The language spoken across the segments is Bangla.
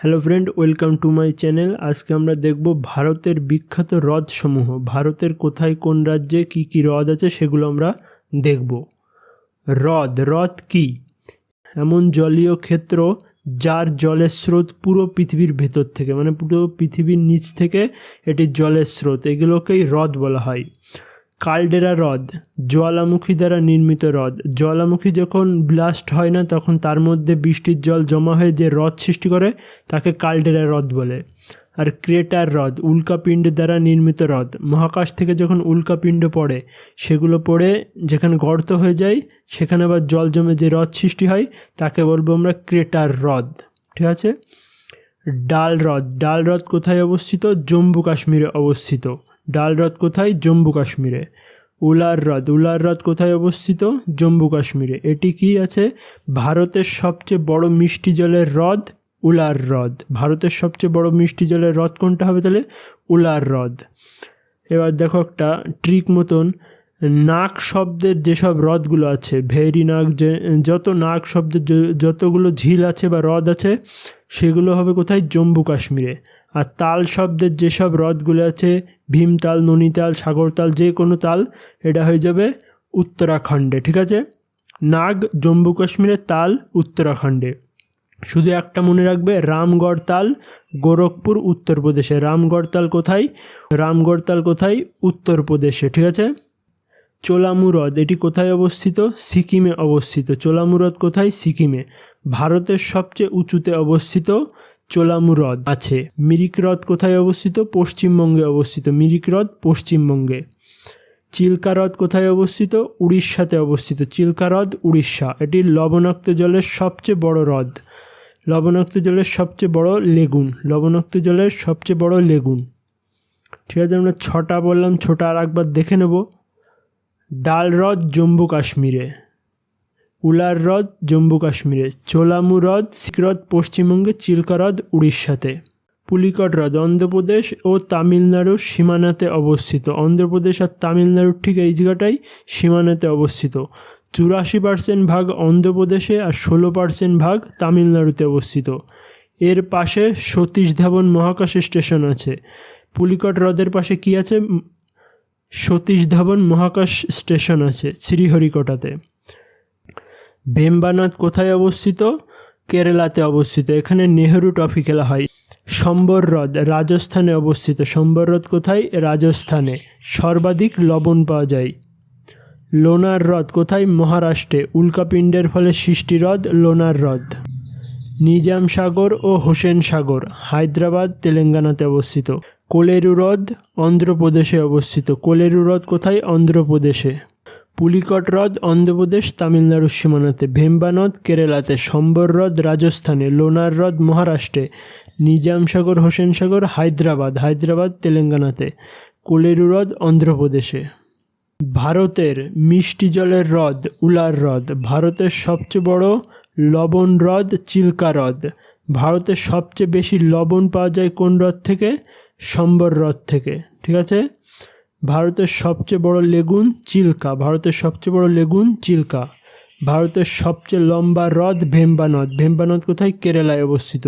Hello friend welcome to my channel আজকে আমরা দেখব ভারতের বিখ্যাত হ্রদসমূহ। ভারতের কোথায়, কোন রাজ্যে, কি কি হ্রদ আছে সেগুলো আমরা দেখব। হ্রদ হ্রদ কি? এমন জলীয় ক্ষেত্র যার জলের স্রোত পুরো পৃথিবীর ভেতর থেকে মানে পুরো পৃথিবীর নিচ থেকে এটি জলের স্রোত। এগুলোকেই হ্রদ বলা হয়। কালডেরা হ্রদ, জ্বালামুখী দ্বারা নির্মিত হ্রদ। জ্বালামুখী যখন ব্লাস্ট হয় না, তখন তার মধ্যে বৃষ্টির জল জমা হয়ে যে হ্রদ সৃষ্টি করে, তাকে কালডেরা হ্রদ বলে। আর ক্রেটার হ্রদ, উল্কাপিণ্ড দ্বারা নির্মিত হ্রদ। মহাকাশ থেকে যখন উল্কাপিণ্ড পড়ে, সেগুলো পড়ে যেখানে গর্ত হয়ে যায়, সেখানে আবার জল জমে যে হ্রদ সৃষ্টি হয়, তাকে বলব আমরা ক্রেটার হ্রদ। ঠিক আছে? ডাল হ্রদ ডাল হ্রদ কোথায় অবস্থিত? জম্মু কাশ্মীরে অবস্থিত। ডাল হ্রদ কোথায়? জম্মু কাশ্মীরে। উলার হ্রদ উলার হ্রদ কোথায় অবস্থিত? জম্মু কাশ্মীরে। এটি কি আছে? ভারতের সবচেয়ে বড় মিষ্টি জলের হ্রদ উলার হ্রদ ভারতের সবচেয়ে বড় মিষ্টি জলের হ্রদ কোনটা হবে তাহলে? উলার হ্রদ এবার দেখো একটা ট্রিক মতন। নাক শব্দের যেসব হ্রদগুলো আছে, ভেরি নাক যে যত নাক শব্দের যতগুলো ঝিল আছে বা হ্রদ আছে সেগুলো হবে কোথায়? জম্মু কাশ্মীরে। আর তাল শব্দের যেসব হ্রদগুলো আছে, ভীমতাল, ননীতাল, সাগরতাল, যে কোনো তাল, এটা হয়ে যাবে উত্তরাখণ্ডে, ঠিক আছে? নাগ, জম্মু কাশ্মীরে তাল, উত্তরাখণ্ডে। শুধু একটা মনে রাখবে, রামগড় তাল, গোরখপুর, উত্তরপ্রদেশে। রামগড় তাল কোথায়? রামগড় তাল কোথায়? উত্তরপ্রদেশে, ঠিক আছে? চোলামু হ্রদ, এটি কোথায় অবস্থিত? সিকিমে অবস্থিত। চোলামু হ্রদ কোথায়? সিকিমে। ভারতের সবচেয়ে উঁচুতে অবস্থিত চোলামু হ্রদ আছে। মিরিক হ্রদ কোথায় অবস্থিত? পশ্চিমবঙ্গে অবস্থিত। মিরিক হ্রদ পশ্চিমবঙ্গে। চিল্কা হ্রদ কোথায় অবস্থিত? উড়িষ্যাতে অবস্থিত। চিল্কা হ্রদ উড়িষ্যা। এটি লবণাক্ত জলের সবচেয়ে বড় হ্রদ। লবণাক্ত জলের সবচেয়ে বড় লেগুন। লবণাক্ত জলের সবচেয়ে বড় লেগুন। ঠিক আছে, আমরা ছটা বললাম, ছোটা আর একবার দেখে নেব। ডাল হ্রদ জম্মু কাশ্মীরে উলার হ্রদ জম্মু কাশ্মীরে চোলামু হ্রদ হ্রদ পশ্চিমবঙ্গে, চিল্কা হ্রদ উড়িষ্যাতে। পুলিকট হ্রদ, অন্ধ্রপ্রদেশ ও তামিলনাড়ুর সীমানাতে অবস্থিত। অন্ধ্রপ্রদেশ আর তামিলনাড়ুর ঠিক এই জায়গাটাই সীমানাতে অবস্থিত। চুরাশি পার্সেন্ট ভাগ অন্ধ্রপ্রদেশে আর ষোলো পার্সেন্ট ভাগ তামিলনাড়ুতে অবস্থিত। এর পাশে সতীশ ধাবন মহাকাশ স্টেশন আছে। পুলিকট হ্রদের পাশে কি আছে? সতীশ ধাবন মহাকাশ স্টেশন আছে, শ্রীহরিকোটাতে। ভেম্বানাথ কোথায় অবস্থিত? কেরালাতে অবস্থিত। এখানে নেহেরু ট্রফি খেলা হয়। সম্বর হ্রদ রাজস্থানে অবস্থিত। সম্বর হ্রদ কোথায়? রাজস্থানে। সর্বাধিক লবণ পাওয়া যায়। লোনার হ্রদ কোথায়? মহারাষ্ট্রে। উল্কাপিণ্ডের ফলে সৃষ্টি হ্রদ লোনার হ্রদ। নিজাম সাগর ও হোসেন সাগর, হায়দ্রাবাদ, তেলেঙ্গানাতে অবস্থিত। কোলেরু হ্রদ অন্ধ্রপ্রদেশে অবস্থিত। কোলেরু হ্রদ কোথায়? অন্ধ্রপ্রদেশে। পুলিকট হ্রদ, অন্ধ্রপ্রদেশ তামিলনাড়ুর সীমানাতে, ভেম্বা নদ কেরালাতে, সম্বর হ্রদ, রাজস্থানে, লোনার হ্রদ, মহারাষ্ট্রে নিজাম সাগর হোসেন সাগর হায়দ্রাবাদ হায়দ্রাবাদ, তেলেঙ্গানাতে, কোলেরু হ্রদ, অন্ধ্রপ্রদেশে। ভারতের মিষ্টি জলের হ্রদ, উলার হ্রদ, ভারতের সবচেয়ে বড় লবণ হ্রদ, চিল্কা হ্রদ। ভারতের সবচেয়ে বেশি লবণ পাওয়া যায় কোন হ্রদ থেকে? সম্বর হ্রদ থেকে, ঠিক আছে? ভারতের সবচেয়ে বড় লেগুন চিল্কা। ভারতের সবচেয়ে বড় লেগুন চিল্কা। ভারতের সবচেয়ে লম্বা হ্রদ ভেম্বা নদ ভেম্বা নদ কোথায়? কেরালায় অবস্থিত।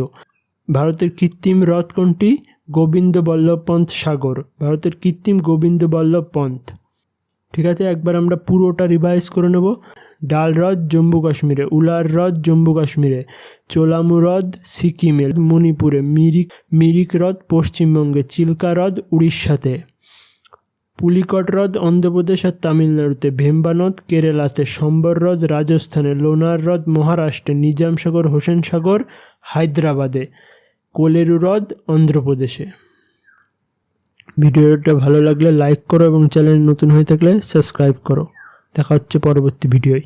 ভারতের কৃত্রিম হ্রদ কোনটি? গোবিন্দ বল্লভ পন্থ সাগর। ভারতের কৃত্রিম গোবিন্দ বল্লভ পন্থ ঠিক আছে, একবার আমরা পুরোটা রিভাইজ করে নেব। ডাল হ্রদ জম্মু কাশ্মীরে, উলার হ্রদ জম্মু কাশ্মীরে, চোলামু হ্রদ সিকিমে, মণিপুরে, মিরিক মিরিক হ্রদ পশ্চিমবঙ্গে, চিল্কা হ্রদ উড়িষ্যাতে। পুলিকট হ্রদ, অন্ধ্রপ্রদেশ আর তামিলনাড়ুতে ভেম্বা নদ কেরালাতে সম্বর হ্রদ, রাজস্থানে লোনার হ্রদ, মহারাষ্ট্রে নিজাম সাগর হোসেন সাগর হায়দ্রাবাদে কোলেরু হ্রদ, অন্ধ্রপ্রদেশে। ভিডিওটা ভালো লাগলে লাইক করো এবং চ্যানেল নতুন হয়ে থাকলে সাবস্ক্রাইব করো। দেখা হচ্ছে পরবর্তী ভিডিওয়।